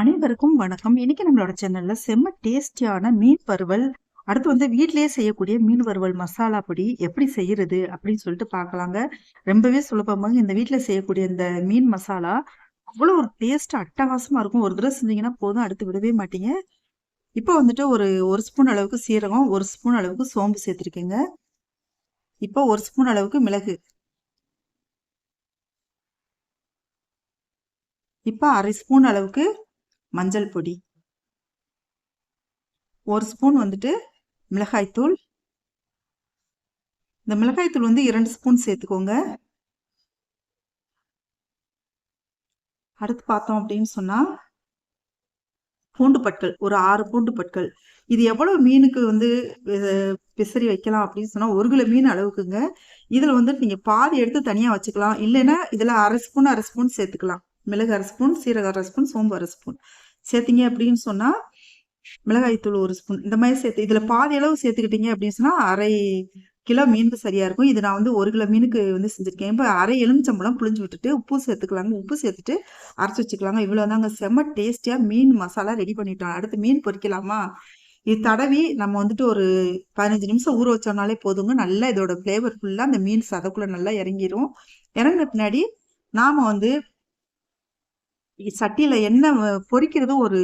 அனைவருக்கும் வணக்கம். இன்னைக்கு நம்மளோட சேனல்ல செம்ம டேஸ்டியான மீன் வறுவல் அடுத்து வந்து வீட்லயே செய்யக்கூடிய மீன் வறுவல் மசாலா பொடி எப்படி செய்யறது அப்படின்னு சொல்லிட்டு பார்க்கலாங்க. ரொம்பவே சுலபமாக இந்த வீட்டில் செய்யக்கூடிய இந்த மீன் மசாலா அவ்வளோ ஒரு டேஸ்ட் அட்டகாசமா இருக்கும். ஒரு தடவை செஞ்சீங்கன்னா போதும் அடுத்து விடவே மாட்டீங்க. இப்போ வந்துட்டு ஒரு ஒரு ஸ்பூன் அளவுக்கு சீரகம் ஒரு ஸ்பூன் அளவுக்கு சோம்பு சேர்த்துருக்கேங்க. இப்போ ஒரு ஸ்பூன் அளவுக்கு மிளகு. இப்போ அரை ஸ்பூன் அளவுக்கு மஞ்சள் பொடி. ஒரு ஸ்பூன் வந்துட்டு மிளகாய்த்தூள் இந்த மிளகாய்த்தூள் வந்து இரண்டு ஸ்பூன் சேர்த்துக்கோங்க. அடுத்து பார்த்தோம் அப்படின்னு சொன்னால் பூண்டு பற்கள் ஒரு ஆறு பூண்டு பற்கள். இது எவ்வளவு மீனுக்கு வந்து பிசறி வைக்கலாம் அப்படின்னு சொன்னால் ஒரு கிலோ மீன் அளவுக்குங்க. இதில் வந்துட்டு நீங்கள் பாதி எடுத்து தனியாக வச்சுக்கலாம். இல்லைன்னா இதில் அரை ஸ்பூன் அரை ஸ்பூன் சேர்த்துக்கலாம். மிளகு அரை ஸ்பூன் சீரக அரை ஸ்பூன் சோம்பு அரை ஸ்பூன். சேர்த்திங்க அப்படின்னு சொன்னால் மிளகாய்த்தூள் ஒரு ஸ்பூன். இந்த மாதிரி சேர்த்து இதில் பாதி அளவு சேர்த்துக்கிட்டீங்க அப்படின்னு சொன்னால் அரை கிலோ மீனுக்கு சரியாக இருக்கும். இது நான் வந்து ஒரு கிலோ மீனுக்கு வந்து செஞ்சுருக்கேன். இப்போ அரை எலுமிச்சம்பழம் புளிஞ்சு விட்டுட்டு உப்பு சேர்த்துக்கலாங்க. உப்பு சேர்த்துட்டு அரைச்சி வச்சுக்கலாங்க. இவ்வளோ தாங்க. செம்ம டேஸ்டியாக மீன் மசாலா ரெடி பண்ணிட்டோம். அடுத்து மீன் பொறிக்கலாமா? இது தடவி நம்ம வந்துட்டு ஒரு பதினஞ்சு நிமிஷம் ஊற வச்சோம்னாலே போதுங்க. நல்லா இதோட ஃப்ளேவர் ஃபுல்லாக அந்த மீன் சதக்குள்ளே நல்லா இறங்கிடும் இறங்கின பின்னாடி நாம் வந்து சட்டியில் எண்ணெய் பொறிக்கிறது ஒரு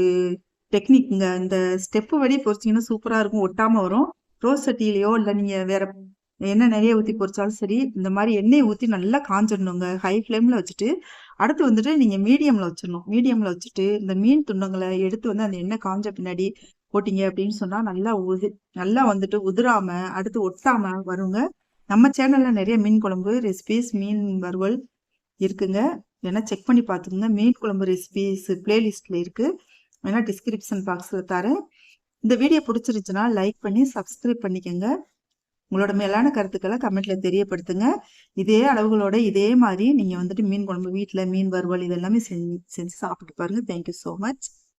டெக்னிக்ங்க இந்த ஸ்டெப்பு வழி பொறிச்சிங்கன்னா சூப்பராக இருக்கும் ஒட்டாமல் வரும். ரோஸ் சட்டியிலையோ இல்லை நீங்கள் வேற எண்ணெய் நிறைய ஊற்றி பொரிச்சாலும் சரி இந்த மாதிரி எண்ணெயை ஊற்றி நல்லா காஞ்சிடணுங்க ஹை ஃப்ளேமில் வச்சுட்டு அடுத்து வந்துட்டு நீங்கள் மீடியமில் வச்சிடணும். மீடியமில் வச்சுட்டு இந்த மீன் துண்டங்களை எடுத்து வந்து அந்த எண்ணெய் காஞ்ச பின்னாடி போட்டிங்க அப்படின்னு சொன்னால் நல்லா உது நல்லா வந்துட்டு உதிராமல் அடுத்து ஒட்டாமல் வருங்க. நம்ம சேனலில் நிறைய மீன் குழம்பு ரெசிபிஸ் மீன் வறுவல் இருக்குங்க. வேணா செக் பண்ணி பார்த்துக்கோங்க. மீன் குழம்பு ரெசிபிஸ் பிளேலிஸ்ட்டில் இருக்குது வேணா டிஸ்கிரிப்ஷன் பாக்ஸில் தரேன். இந்த வீடியோ பிடிச்சிருந்துச்சுன்னா லைக் பண்ணி சப்ஸ்கிரைப் பண்ணிக்கோங்க. உங்களோட மேலான கருத்துக்களை கமெண்ட்ல தெரியப்படுத்துங்க. இதே அளவுகளோட இதே மாதிரி நீங்கள் வந்துட்டு மீன் குழம்பு வீட்டில் மீன் வறுவல் இதெல்லாமே செஞ்சு செஞ்சு சாப்பிட்டு பாருங்கள் தேங்க்யூ ஸோ மச்